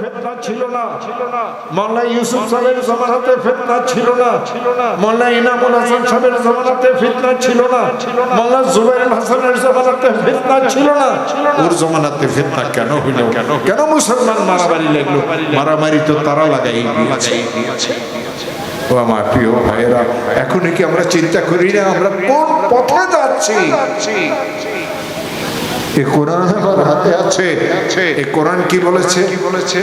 ফেতনা ছিল না। ছিল না মোল্লা ইউসুফ সাহেবের জমানাতে ফেতনা ছিল না। ছিল না মোল্লা ইনামুল হাসান সাহেবের জমানাতে ফিতনা ছিল না। ছিল না মোল্লা জুবাইর হাসানের জমানাতে ফিতনা ছিল না। ওর জমানাতে ফিতনা কেন হইল? কেন কেন মুসলমান মারামারি লাগল? মারামারি তো তারা লাগাই দিয়েছে। ও আমার প্রিয় ভাইয়েরা এখন কি আমরা চিন্তা করি না? আমরা কোন পথে যাচ্ছি? এ কোরআন আমার হাতে আছে। এ কোরআন কি বলেছে?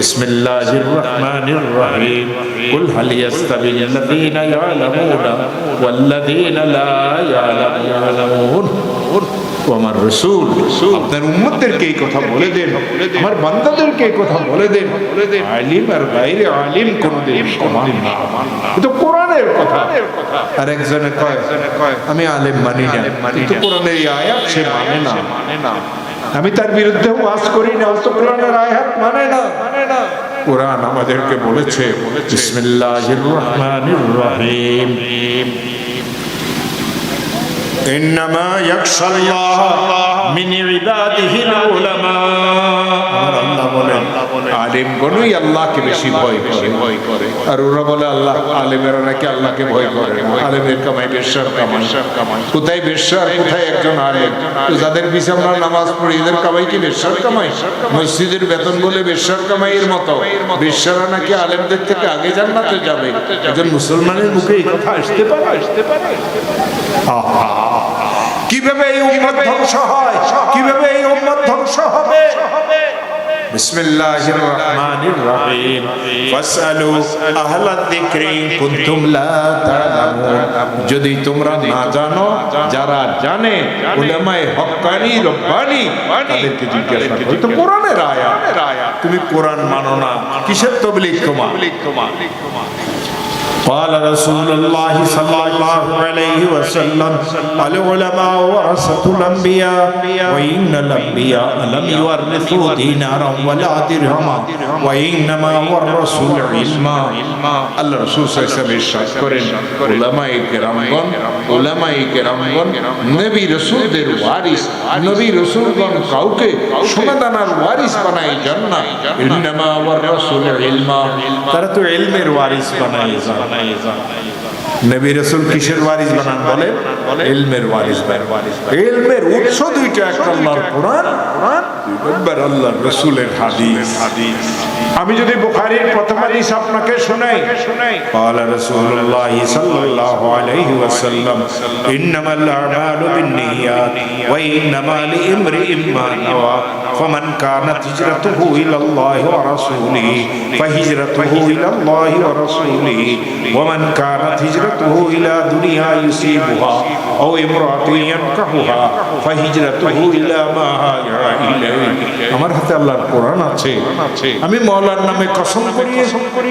বিসমিল্লাহির রহমানির রহিম। কুল হাল ইয়াস্তাবিল্লাযীনা ইয়ালামুনা ওয়াল্লাযীনা লা ইয়ালামুন। ও আমার রসুল আপনার উম্মতদেরকে এই কথা বলে দেন। আমার বান্দাদেরকে এই কথা বলে দেন। আলিম আর বাইরে আলিম কোনদিন সমান না। এটা কোরআনের কথা। আর একজনে কয় আমি আলেম মানি না। কিন্তু কোরআনের এই আয়াত সে মানে না। আমি তার বিরুদ্ধে ওয়াজ করি না তো কোরআনের আয়াত মানে না। মানে না। কোরআন আমাদেরকে বলেছে বিসমিল্লাহির রহমানির রহিম। إنما يخشى الله من عباده العلماء আমার আল্লাহ বলেন আলিম গণই আল্লাহকে বেশি ভয় করে। ভয় করে। আর ওরা বলে আল্লাহ আলেমেরা নাকি আল্লাহকে ভয় করে। না। আলেমের কামাই বেশ্যার কামাই কোথায় বেশ্যা আর কোথায় একজন আলেম? তো যাদের পিছে আমরা নামাজ পড়ি এদের কামাই কি বেশ্যার কামাই মসজিদের বেতন বলে বেশ্যার কামাইয়ের মতো। বেশ্যারা নাকি আলেমদের থেকে আগে জান্নাতে যাবে? একজন মুসলমানের মুখে এই কথা আসতে পারে? আসতে পারে। কীভাবে এই উম্মত ধ্বংস হয়? কীভাবে এই উম্মত ধ্বংস হবে? বিসমিল্লাহির রহমানির রহিম ফাসআলু আহলাদ যিকরি ইন কুনতুম লা তা'লামুন যদি তোমরা না জানো যারা জানে উলামায়ে হক্কানি রব্বানি তাদেরকে জিজ্ঞাসা করো তো কোরআনের আয়াত তুমি কোরআন মানো না কিসের তবলিগ তোমার قال رسول الله صلى الله عليه وسلم العلماء ورثة الأنبياء وإن الأنبياء لم يورثوا دينارا ولا درهما وإنما ورثوا العلم আল্লাহ রসুল সাহেব ইরশাদ করেন উলামায়ে কেরামগণ ওলামায়ে কেরামগণ নবী রসুলদের ওয়ারিস নবী রসুলগণ কাউকে সোনাদানার ওয়ারিস বানাই যান না ইন্নামা ওয়াররাসুল ইলমা তারা তো ইলমের ওয়ারিস বানাই যান নবী রসুল কিসের ওয়ারিস বানান বলে ইলমের ওয়ারিস বানান ইলমের উৎস দুইটা একটা আল্লাহর কোরআন দুই নম্বর আল্লাহর রসুলের হাদিস আমি যদি বুখারীর প্রথম হাদিস আপনাকে শোনাই قال رسول الله صلى الله عليه وسلم انما الاعمال بالنيات وانما لامرئ ما نوى فمن كانت هجرته الى الله ورسوله فهجرته الى الله ورسوله ومن كانت هجرته الى دنيا يصيبها او امراه ينكحها فهجرته الى ما هاجر اليه আমার হাতে আল্লাহর কোরআন আছে আমি মৌলার নামে কসম করি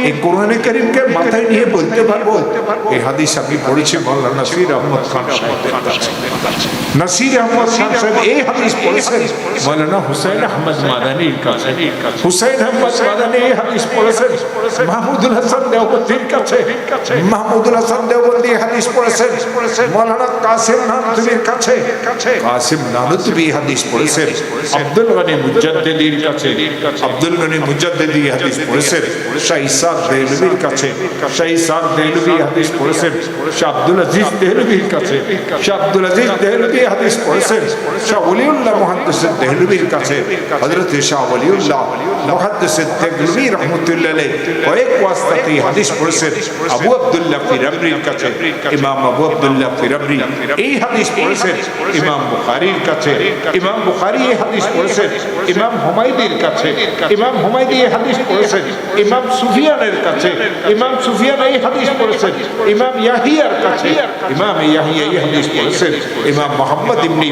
এই কোরআনে কারিমকে মাথায় নিয়ে বলতে পারবো এই হাদিস আমি পড়েছি মৌলানা নাসির আহমদ খান সাহেবের কাছে নাসির আহমদ খান সাহেব এই হাদিস পড়েছেন মৌলানা হুসাইন আহমদ মাদানির কাছে হুসাইন আহমদ মাদানি এই হাদিস পড়েছেন। মাহমুদুল হাসান দেওবন্দির কাছে মাহমুদুল হাসান দেওবন্দি হাদিস পড়েছেন। মৌলানা কাসিম নানতুবির কাছে। কাসিম নানতুবি হাদিস পড়েছেন। আব্দুল গনি মুজাদ্দিদির কাছে। আব্দুল গনি মুজাদ্দিদি হাদিস পড়েছেন। শাহ দেহলভির কাছে। শাহ দেহলভি হাদিস পড়েছেন। শাহ আব্দুল আজিজ দেহলভির কাছে। শাহ আব্দুল আজিজ দেহলভি হাদিস পড়েছেন। শাহ ওলিউল্লাহ মুহাদ্দিস দেহলভির কাছে। হযরত শাহ ওলিউল্লাহ, মুহাদ্দিস দেহলভি রাহমাতুল্লাহ কয়েক ওয়াস্তাতে হাদিস পড়েছেন, আবু আব্দুল্লাহ ফিরাবরির কাছে, ইমাম আবু আব্দুল্লাহ ফিরাবরি এই হাদিস পড়েছেন, ইমাম বুখারীর কাছে, ইমাম বুখারী এই হাদিস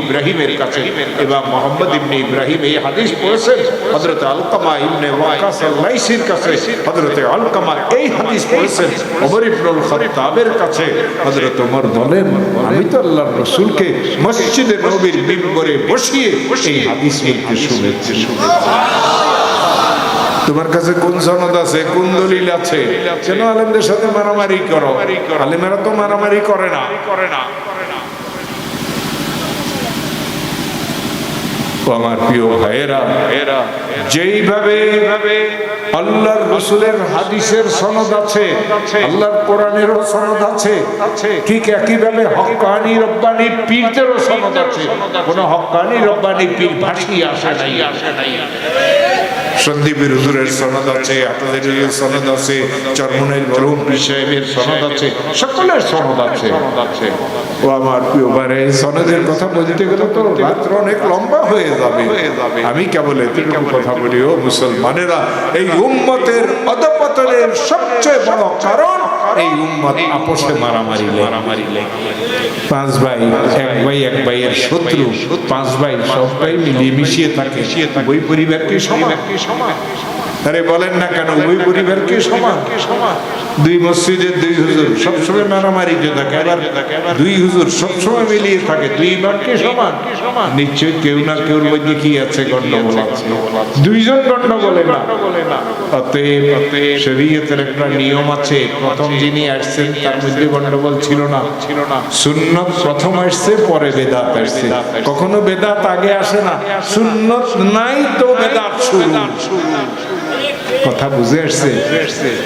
ইব্রাহিমের কাছে, ইমাম মোহাম্মদ ইবনে ইব্রাহিম এই হাদিস পড়েছেন? হযরত আলকামা ইবনে ওয়াকাস কাছে হযরত আলকামা এই হাদিস পড়েছেন। ওমর ইবনুল খাত্তাবের কাছে হযরত ওমর বলেন, আমি তো আল্লাহর রাসূলকে মসজিদে নববীর মিম্বরে বসিয়ে এই হাদিস বলতে শুনেছি। তোমার কাছে কোন সনদ আছে? কোন দলিল আছে? কেন আলেমদের সাথে মারামারি করো? আলেমেরা তো মারামারি করে না করে না। আমার প্রিয় ভাইয়েরা এরা যেইভাবে আল্লাহর রসুলের হাদিসের সনদ আছে, আল্লাহর কোরআনেরও সনদ আছে, ঠিক একইভাবে হক্কানি রব্বানি পীরদেরও সনদ আছে। কোন হকানি রব্বানি পীর ভাসি আসে নাই আসে নাই। সন্দীপের হুজুরের সনদ আছে, আপনাদের সনদ আছে চরমনের বরুণ সাহেবের সনদ আছে, সকলের সনদ আছে। ও আমার প্রিয় ভাই সনদের কথা বলতে গেলে তো রাত্র অনেক লম্বা হয়ে যাবে। আমি কেবল এতটুকু কথা বলি, ও মুসলমানেরা, এই উম্মতের অধপতনের সবচেয়ে বড় কারণ এই উম্মত আপোষে মারামারি মারামারি পাঁচ ভাই, এক ভাই, এক ভাইয়ের শত্রু। পাঁচ ভাই, সব ভাই মিলিয়ে মিশিয়ে থাকে। ওই পরিবারকে কি সমান। আরে বলেন না কেন, ওই পরিবার কি সমান? দুই মসজিদের দুই হুজুর, সবসময় মারামারিতে থাকে, আবার দুই হুজুর সবসময় মিলিয়ে থাকে, দুই ইমামকে সমান। নিশ্চয় কেউ না কেউ মধ্যে কি আছে গন্ডগোল আছে। দুইজন না। অতএব শরীয়তের একটা নিয়ম আছে, প্রথম যিনি আসছেন, তার মধ্যে গন্ডগোল ছিল না ছিল না। সুন্নত প্রথম আসছে, পরে বেদাত আসছে। কখনো বেদাত আগে আসে না, সুন্নত নাই তো বেদাত শুরু। কথা বুঝে আসছে।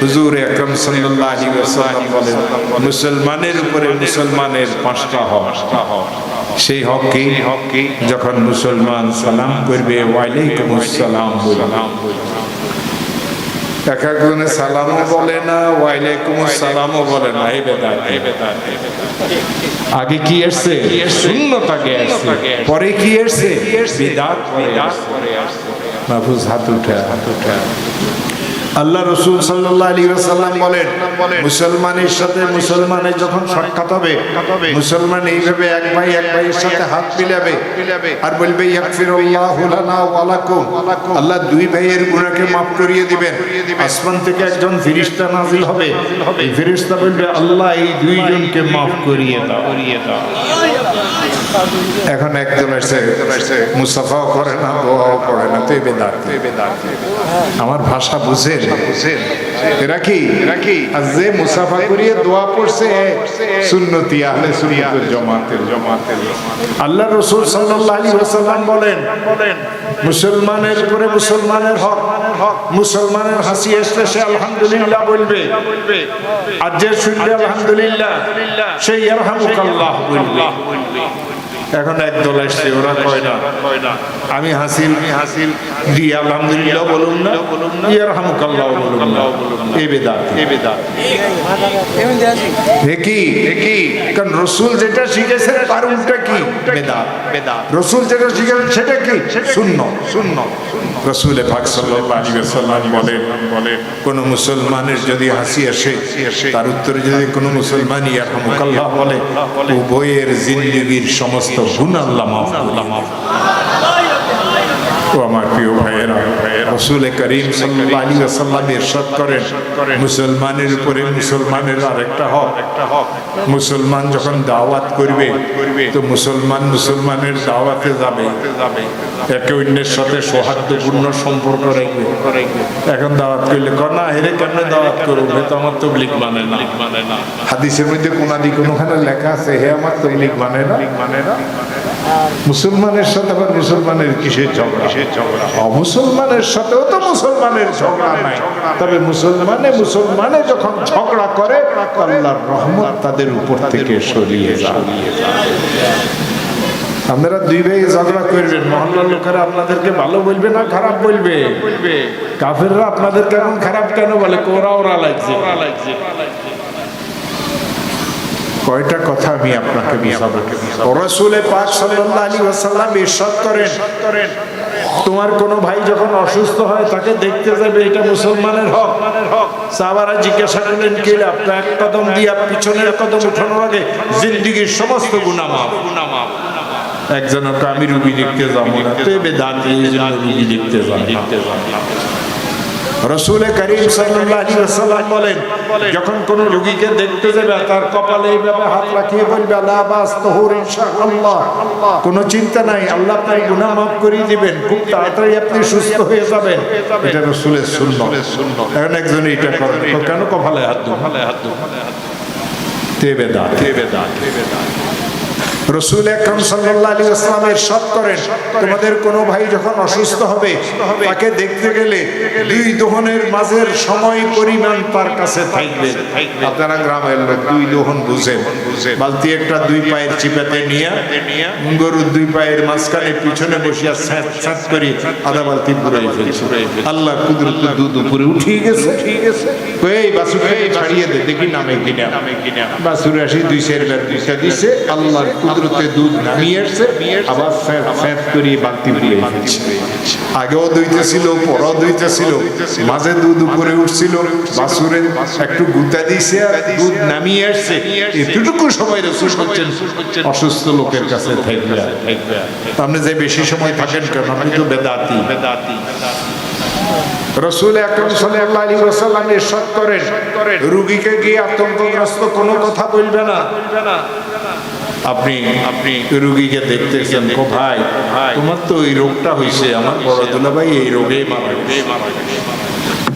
হুজুর আকরাম সাল্লাল্লাহু আলাইহি বলেন মুসলমানের উপরে মুসলমানের পাঁচটা হক। সেই হক কি? হক কি যখন মুসলমান সালাম করবে ওয়ালাইকুম আসসালাম বললাম এক একজনে সালামও বলে না ওয়ালাইকুম আসসালামও বলে না। এই বেদাত আগে কি এসছে সুন্নত আগে পরে কি এসছে বিদাত পরে আসছে। মাহফুজ হাত উঠা। হাত উঠা। আল্লাহ রসুল সাল্লাম বলেন, মুসলমানের সাথে মুসলমানের যখন সাক্ষাৎ হবে, মুসলমান এইভাবে এক ভাই এক ভাইয়ের সাথে হাত মিলাবে আর বলবে আল্লাহ দুই ভাইয়ের গুনাহকে মাফ করিয়ে দিবেন। আসমান থেকে একজন ফিরিস্তা নাজিল হবে। এই ফেরেশতা বলবে, আল্লাহ, এই দুইজনকে মাফ করিয়ে দাও। এখন একজন এসে মুসাফাও করে না, দোয়াও করে না, তো বেদাত বেদাত। আমার ভাষা বুঝেন? এরা কি? আর যে মুসাফা করিয়ে দোয়া পড়ছে সুন্নতি আহলে সুন্নতের জামাতের। জামাতের আল্লাহ রাসূল সাল্লাল্লাহু আলাইহি ওয়াসাল্লাম বলেন মুসলমানের উপরে মুসলমানের হক হক মুসলমানের হাসি আসলে সে আলহামদুলিল্লাহ বলবে। আর যে শুনবে আলহামদুলিল্লাহ সেই ইয়ারহামুকাল্লাহ বলবে। এখন একদল আসছে ওরা কয় না? আমি হাসিল হাসিল দি আলহামদুলিল্লাহ বলুন না ইয়ার হামুকাল্লাহ বলুন না। এ বেদা এ বেদা দেখি দেখি কারণ রসুল যেটা শিখেছেন তার উল্টা কি? বেদা বেদা রসুল যেটা শিখেছেন সেটা কি? শূন্য শূন্য শূন্য রসুলে বলেন বলে, কোন মুসলমানের যদি হাসি আসে, তার উত্তরে যদি কোন মুসলমান ইয়ারহামুকাল্লাহ বলে, উভয়ের জিন্দগির সমস্ত গুণ আল্লাহ আল্লাহ ও আমার প্রিয় ভাইয়েরা রসুল করিম আলাইহি ইরশাদ করেন মুসলমানের উপরে মুসলমানের আরেকটা হক। একটা হক। মুসলমান যখন দাওয়াত করবে তো মুসলমান মুসলমানের দাওয়াতে যাবে। একে অন্যের সাথে সৌহার্দ্যপূর্ণ সম্পর্ক রাখবে। এখন দাওয়াত করলে কর না হেরে কেমনে দাওয়াত করবে? তো আমার তবলিক মানে মানে না। হাদিসের মধ্যে কোনাদি কোনোখানে লেখা আছে হে আমার তবলিক মানে না? মানে না। মুসলমানের সাথে আবার মুসলমানের কিসের ঝগড়া? অমুসলমানের সাথেও তো মুসলমানের ঝগড়া নাই। তবে মুসলমানে মুসলমানে যখন ঝগড়া করে আল্লাহর রহমত তাদের উপর থেকে সরিয়ে যায়। আপনারা দুই ভাই ঝগড়া করবেন মহল্লার লোকেরা আপনাদেরকে ভালো বলবে না খারাপ বলবে? কাফেররা আপনাদের কেমন খারাপ কেন বলে? কোরা ওরা লাগছে। কয়টা কথা আমি আপনাকে বুঝাবো। রসুলে পাক সাল্লাল্লাহু আলাইহি ওয়াসাল্লাম ইরশাদ করেন। তোমার কোনো ভাই যখন অসুস্থ হয় তাকে দেখতে যাবে এটা মুসলমানের হক। সাহাবারা জিজ্ঞাসা করলেন কি আপনার এক কদম দিয়া পিছনের কদম উঠানোর আগে জিন্দিগির সমস্ত গুনাহ মাফ। একজনকে আমি রুগী দেখতে যাব না রুগী দেখতে যাব দেখতে যাব রসুল করিম সাল্লাম বলেন, যখন কোন রুগীকে দেখতে যাবে, তার কপালে এইভাবে হাত রাখিয়ে বলবে, আল্লাহ তহুর ইনশাআল্লাহ। কোনো চিন্তা নাই, আল্লাহ আপনার গুনাহ মাফ করিয়ে দিবেন, খুব তাড়াতাড়ি আপনি সুস্থ হয়ে যাবেন। এটা রসুলের শূন্য এখন একজন এটা করেন কেন কপালে হাত দু হাত দু তেবেদা তেবেদা তেবেদা রসুল আকরম সাল্লাল্লাহু আলাইহি ওয়াসাল্লাম ইরশাদ করেন তোমাদের কোনো ভাই যখন অসুস্থ হবে তাকে দেখতে গেলে দুই দোহনের মাঝের সময় পরিমাণ তার কাছে থাকবে। আপনারা গ্রামের লোক দুই দোহন বুঝেন। বালতি একটা দুই পায়ের চিপাতে নিয়ে গরুর দুই পায়ের মাঝখানে পিছনে বসিয়া স্যাঁত স্যাঁত করি আধা বালতি পুরাই ফেলছে। আল্লাহ কুদরত দুধ উপরে উঠিয়ে গেছে। এই বাসুকে ছাড়িয়ে দে দেখি নামে কিনা। বাসুর আসি দুই সের দুইটা দিছে আল্লাহর কুদরতে দুধ নামিয়ে আসছে, আবার স্যাঁত স্যাঁত করিয়ে বালতি ফেলছে। আগেও দুইটা ছিল পরও দুইটা ছিল মাঝে দুধ উপরে উঠছিল, বাসুরে একটু গুতা দিছে আর দুধ নামিয়ে আসছে। এতটুকু সময় রসুল করছেন, অসুস্থ লোকের কাছে থাকবে আপনি যে বেশি সময় থাকেন কেন? আপনি তো বেদাতি। বেদাতি রসুল আকরম সাল্লাল্লাহু আলাইহি ওয়াসাল্লাম ইরশাদ করেন, রোগীকে গিয়ে আতঙ্কগ্রস্ত কোনো কথা বলবে না। আপনি আপনি রোগীকে দেখতেছেন কো ভাই তোমার তো এই রোগটা হইছে আমার বড় দুলা ভাই এই রোগে মারা গেছে।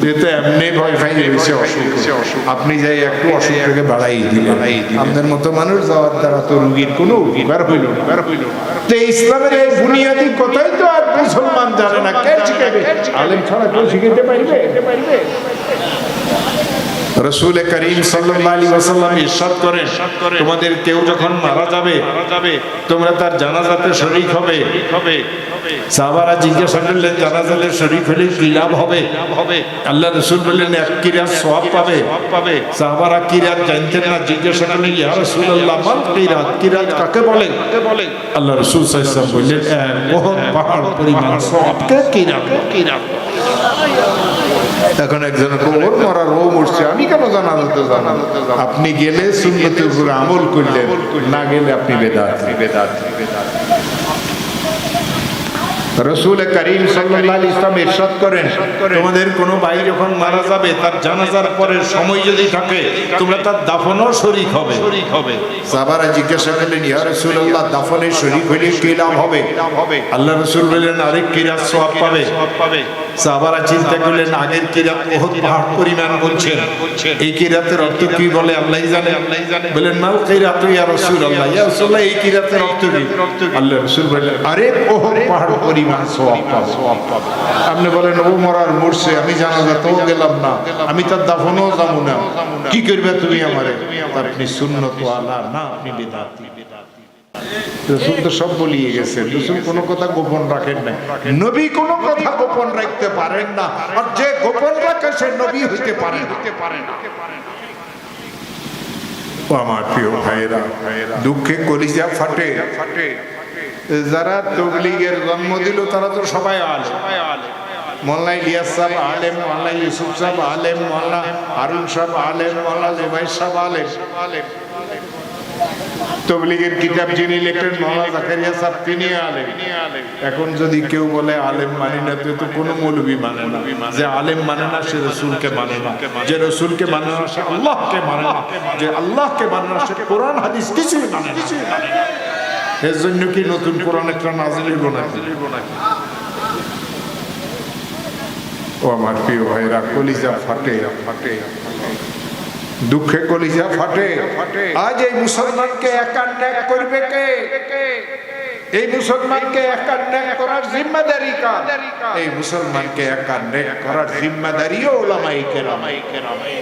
যেতে এমনি ভয় হয়েছে অসুখ। আপনি যাই একটু অসুখটাকে বাড়াই দিলেন আপনার মতো মানুষ যাওয়ার দ্বারা তো রোগীর কোনো উপকার হইল না। তো ইসলামের এই বুনিয়াদি কথাই তো আর মুসলমান জানে না। কে শিখাবে? আলেম ছাড়া কেউ শিখাইতে পারবে। রসুল করিম ওয়াসাল্লাম ইরশাদ করেন তোমাদের কেউ যখন মারা যাবে তোমরা তার জানাজাতে শরীক হবে। হবে সাহাবারা জিজ্ঞাসা করলেন জানাজাতে শরীক হলে কি লাভ হবে? আল্লাহ রসুল বললেন এক কিরাত সওয়াব পাবে। সাহাবারা কিরাত জানতেন না জিজ্ঞাসা করলেন ইয়া রাসূলুল্লাহ মান কিরাত? কিরাত কাকে আল্লাহ রসুল ওয়াসাল্লাম বললেন এক বহুত পাহাড় পরিমাণ কিরাত। কিরাত। এখন একজন ওর মরার ও মরছে আমি কেন জানা যেতে জানা আপনি গেলে সুন্নতের উপরে আমল করলেন, না গেলে আপনি বেদাত। বেদাত রসুল করিম ইসলাম ইরশাদ করেন, তোমাদের কোনো ভাই যখন মারা যাবে, তার জানাজার পরের সময় যদি থাকে, তোমরা তার দাফনও শরীক হবে। শরীক হবে সাহাবারা জিজ্ঞাসা করলেন, ইয়া রাসূলুল্লাহ শরীক হইলে কি লাভ হবে? আল্লাহ রাসূল বললেন, আরেক সওয়াব পাবে পাবে। সাহাবারা চিন্তা করলেন, আগের কিরাত বহুত পাহাড় পরিমাণ বলছেন। এই কিরাতের অর্থ কি বলে আল্লাহই জানে? আল্লাহই জানে বলেন, মাল কিরাত ইয়া ইয়া এই কিরাতের অর্থ কি? আল্লাহ রাসূল আরে বহুত পাহাড় পরিমাণ সওয়াব পাবে। আপনি বলেন, ও মরার মরছে, আমি জানাজাতেও গেলাম না, আমি তার দাফনও যাব না। কি করবে তুমি আমারে? আপনি সুন্নত আলা, না, আপনি বেদাতি। রসুল তো সব বলিয়ে গেছে। রসুল কোনো কথা গোপন রাখেন না নবী কোনো কথা গোপন রাখতে পারেন না। আর যে গোপন রাখে সে নবী হইতে পারে আমার প্রিয় দুঃখে কলিজা ফাটে। ফাটে যারা তবলিগের জন্ম দিল, তারা তো সবাই আলে মোল্লা ইলিয়াস সাহেব আলেম মোল্লা ইউসুফ সাহেব আলেম মোল্লা হারুন সাহেব আলেম মোল্লা জুবাইর সাহেব আলেম। তবলিগের কিতাব যিনি লেখেন মোল্লা জাকারিয়া সাহেব তিনি আলেম। এখন যদি কেউ বলে আলেম মানি না, তো কোনো মৌলবি মানে না। যে আলেম মানে না, সে রসুলকে মানে না। যে রসুলকে মানে না, সে আল্লাহকে মানে না। যে আল্লাহকে মানে না, সে কোরআন, হাদিস কিছুই মানে না। এর জন্য কি নতুন কোরআন একটা নাজিল হইব নাকি? ও আমার প্রিয় ভাইরা, কলিজা ফাটে ফাটে। দুঃখে কলিজা ফাটে। আজ এই মুসলমানকে একা ন্যাক করবে কে? এই মুসলমানকে একার ন্যাক করার জিম্মাদারি কার? এই মুসলমানকে একা ন্যাক করার জিম্মাদারিও ওলামাই কেরামাই কেরামাই